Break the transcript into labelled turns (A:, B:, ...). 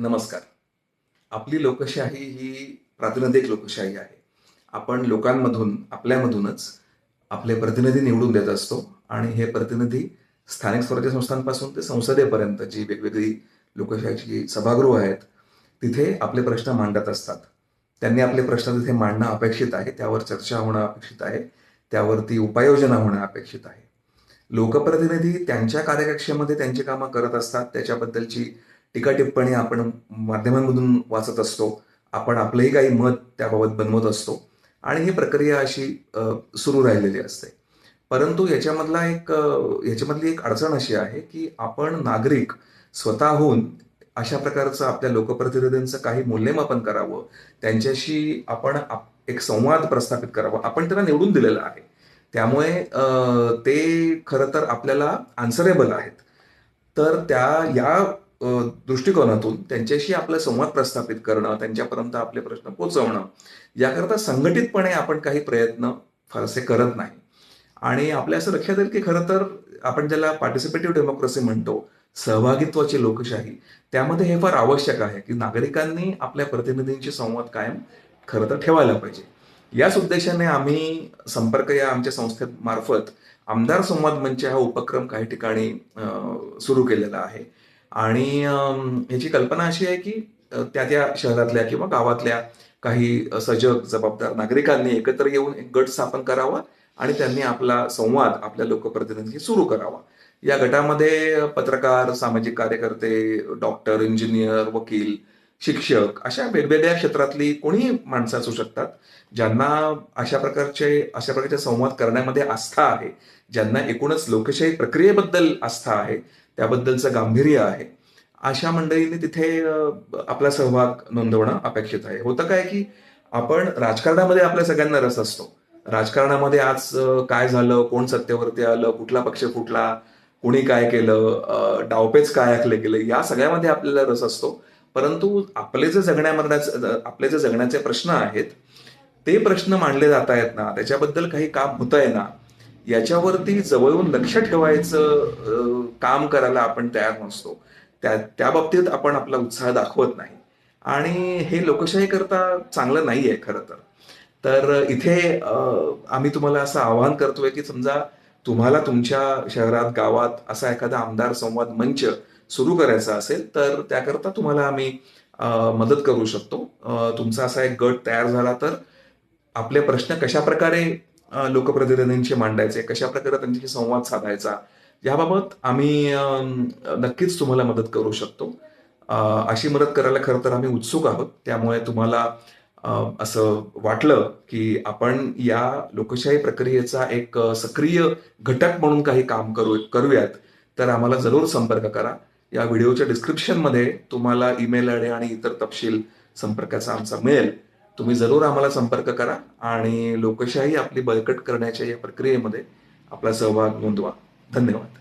A: नमस्कार. आपली लोकशाही ही प्रातिनिधिक लोकशाही आहे. आपण लोकांमधून आपल्यामधूनच आपले प्रतिनिधी निवडून देत असतो आणि हे प्रतिनिधी स्थानिक स्वराज्य संस्थांपासून ते संसदेपर्यंत जी वेगवेगळी लोकशाहीची सभागृह आहेत तिथे आपले प्रश्न मांडत असतात. त्यांनी आपले प्रश्न तिथे मांडणं अपेक्षित आहे त्यावर चर्चा होणं अपेक्षित आहे त्यावरती उपाययोजना होणं अपेक्षित आहे. लोकप्रतिनिधी त्यांच्या कार्यकक्षेमध्ये त्यांची कामं करत असतात त्याच्याबद्दलची टीका टिप्पणी आपण माध्यमांमधून वाचत असतो. आपण आपलंही काही मत त्याबाबत बनवत असतो. आणि ही प्रक्रिया अशी सुरू राहिलेली असते. परंतु याच्यामधला एक याच्यामधली एक अडचण अशी आहे की आपण नागरिक स्वतःहून अशा प्रकारचं आपल्या लोकप्रतिनिधींचं काही मूल्यमापन करावं. त्यांच्याशी आपण आप- एक संवाद प्रस्थापित करावा. आपण त्यांना निवडून दिलेलं आहे. त्यामुळे ते खरं तर आपल्याला आन्सरेबल आहेत. तर त्या या दृष्टिकोनातून त्यांच्याशी आपला संवाद प्रस्थापित करणं त्यांच्यापर्यंत आपले प्रश्न पोचवणं याकरता संघटितपणे आपण काही प्रयत्न फारसे करत नाही. आणि आपल्या असं लक्षात येईल की खरं तर आपण ज्याला पार्टिसिपेटिव्ह डेमोक्रेसी म्हणतो सहभागित्वाची लोकशाही त्यामध्ये हे फार आवश्यक आहे की नागरिकांनी आपल्या प्रतिनिधींशी संवाद कायम खरं तर ठेवायला पाहिजे. याच उद्देशाने आम्ही संपर्क या आमच्या संस्थेमार्फत आमदार संवाद मंच हा उपक्रम काही ठिकाणी सुरू केलेला आहे. आणि याची कल्पना अशी आहे की त्या त्या शहरातल्या किंवा गावातल्या काही सजग जबाबदार नागरिकांनी एकत्र येऊन एक गट स्थापन करावा आणि त्यांनी आपला संवाद आपल्या लोकप्रतिनिधी सुरू करावा. या गटामध्ये पत्रकार सामाजिक कार्यकर्ते डॉक्टर इंजिनियर वकील शिक्षक अशा वेगवेगळ्या क्षेत्रातली कोणीही माणसं असू शकतात ज्यांना अशा प्रकारचे अशा प्रकारचे संवाद करण्यामध्ये आस्था आहे ज्यांना एकूणच लोकशाही प्रक्रियेबद्दल आस्था आहे त्याबद्दलचं गांभीर्य आहे. अशा मंडळींनी तिथे आपला सहभाग नोंदवणं अपेक्षित आहे. होतं काय की आपण राजकारणामध्ये आपल्या सगळ्यांना रस असतो. राजकारणामध्ये आज काय झालं कोण सत्तेवरती आलं कुठला पक्ष फुटला कुणी काय केलं डावपेच काय आखले गेले या सगळ्यामध्ये आपल्याला रस असतो. परंतु आपले जे जगण्या मरण्याचे आपले जे जगण्याचे प्रश्न आहेत ते प्रश्न मांडले जात आहेत ना. त्याच्याबद्दल काही काम होत आहे ना. याच्यावरती जवळून लक्ष ठेवायचं काम करायला आपण तयार नसतो. त्या त्या बाबतीत आपण आपला उत्साह दाखवत नाही. आणि हे लोकशाही करता चांगलं नाही आहे खरं तर. तर इथे आम्ही तुम्हाला असं आवाहन करतोय की समजा तुम्हाला तुमच्या शहरात गावात असा एखादा आमदार संवाद मंच सुरू करायचा असेल तर त्याकरता तुम्हाला आम्ही मदत करू शकतो. तुमचा असा एक गट तयार झाला तर आपले प्रश्न कशा प्रकारे लोकप्रतिनिधींशी मांडायचे कशा प्रकारे त्यांच्याशी संवाद साधायचा याबाबत आम्ही नक्कीच तुम्हाला मदत करू शकतो. अशी मदत करायला खरं तर आम्ही उत्सुक आहोत. त्यामुळे तुम्हाला असं वाटलं की आपण या लोकशाही प्रक्रियेचा एक सक्रिय घटक म्हणून काही काम करू करूयात तर आम्हाला जरूर संपर्क करा. या व्हिडिओच्या डिस्क्रिप्शनमध्ये तुम्हाला ईमेल आय डी आणि इतर तपशील संपर्काचा आमचा मिळेल. तुम्ही जरूर आम्हाला संपर्क करा आणि लोकशाही आपली बळकट करण्याच्या या प्रक्रियेमध्ये आपला सहभाग नोंदवा. धन्यवाद.